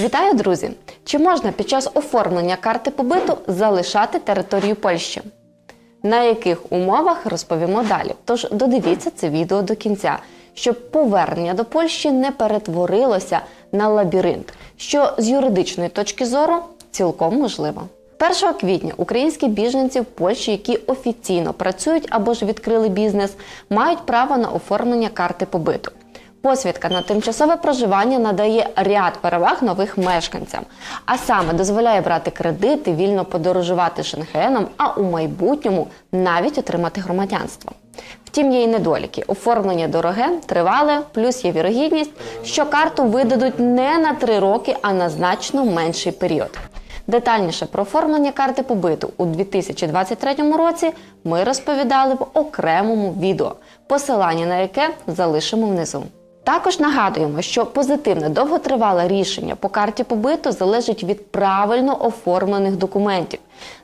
Вітаю, друзі! Чи можна під час оформлення карти побиту залишати територію Польщі? На яких умовах розповімо далі? Тож додивіться це відео до кінця, щоб повернення до Польщі не перетворилося на лабіринт, що з юридичної точки зору цілком можливо. 1 квітня українські біженці в Польщі, які офіційно працюють або ж відкрили бізнес, мають право на оформлення карти побиту. Посвідка на тимчасове проживання надає ряд переваг нових мешканцям, а саме дозволяє брати кредити, вільно подорожувати шенгеном, а у майбутньому навіть отримати громадянство. Втім, є й недоліки. Оформлення дороге, тривале, плюс є вірогідність, що карту видадуть не на три роки, а на значно менший період. Детальніше про оформлення карти побиту у 2023 році ми розповідали в окремому відео, посилання на яке залишимо внизу. Також нагадуємо, що позитивне довготривале рішення по карті побиту залежить від правильно оформлених документів.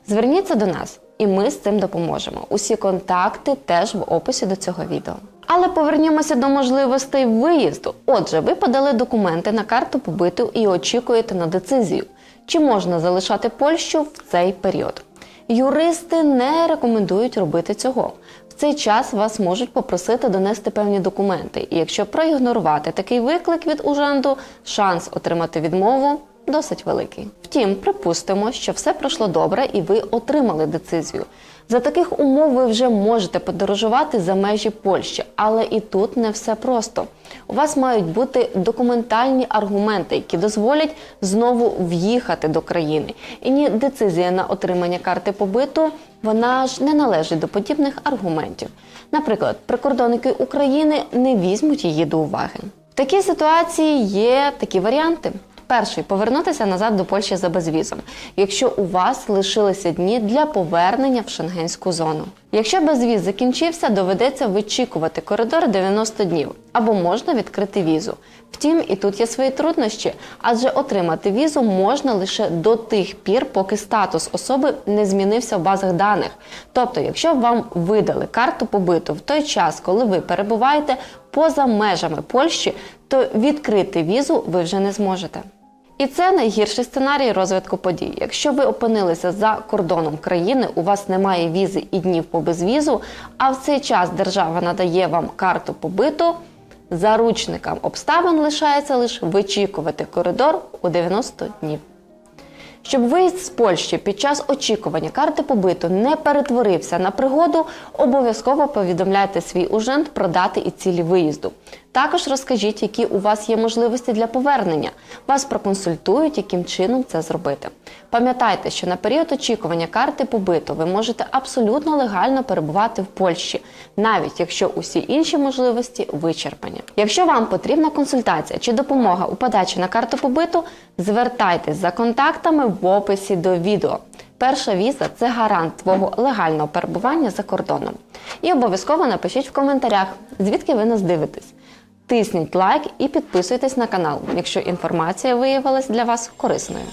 Зверніться до нас, і ми з цим допоможемо. Усі контакти теж в описі до цього відео. Але повернімося до можливостей виїзду. Отже, ви подали документи на карту побиту і очікуєте на децизію, чи можна залишати Польщу в цей період. Юристи не рекомендують робити цього. В цей час вас можуть попросити донести певні документи, і якщо проігнорувати такий виклик від уженду, шанс отримати відмову досить великий. Втім, припустимо, що все пройшло добре і ви отримали децизію. За таких умов ви вже можете подорожувати за межі Польщі, але і тут не все просто. У вас мають бути документальні аргументи, які дозволять знову в'їхати до країни. І ні децизія на отримання карти побиту вона ж не належить до подібних аргументів. Наприклад, прикордонники України не візьмуть її до уваги. В такій ситуації є такі варіанти. Перший повернутися назад до Польщі за безвізом, якщо у вас лишилися дні для повернення в шенгенську зону. Якщо безвіз закінчився, доведеться вичікувати коридор 90 днів або можна відкрити візу. Втім, і тут є свої труднощі, адже отримати візу можна лише до тих пір, поки статус особи не змінився в базах даних. Тобто, якщо вам видали карту побиту в той час, коли ви перебуваєте поза межами Польщі, то відкрити візу ви вже не зможете. І це найгірший сценарій розвитку подій. Якщо ви опинилися за кордоном країни, у вас немає візи і днів по безвізу, а в цей час держава надає вам карту побиту, заручникам обставин лишається лише вичікувати коридор у 90 днів. Щоб виїзд з Польщі під час очікування карти побиту не перетворився на пригоду, обов'язково повідомляйте свій ужент про дати і цілі виїзду. Також розкажіть, які у вас є можливості для повернення. Вас проконсультують, яким чином це зробити. Пам'ятайте, що на період очікування карти побиту ви можете абсолютно легально перебувати в Польщі, навіть якщо усі інші можливості вичерпані. Якщо вам потрібна консультація чи допомога у подачі на карту побиту, звертайтесь за контактами в описі до відео. Перша віза це гарант твого легального перебування за кордоном. І обов'язково напишіть в коментарях, звідки ви нас дивитесь. Тисніть лайк і підписуйтесь на канал, якщо інформація виявилась для вас корисною.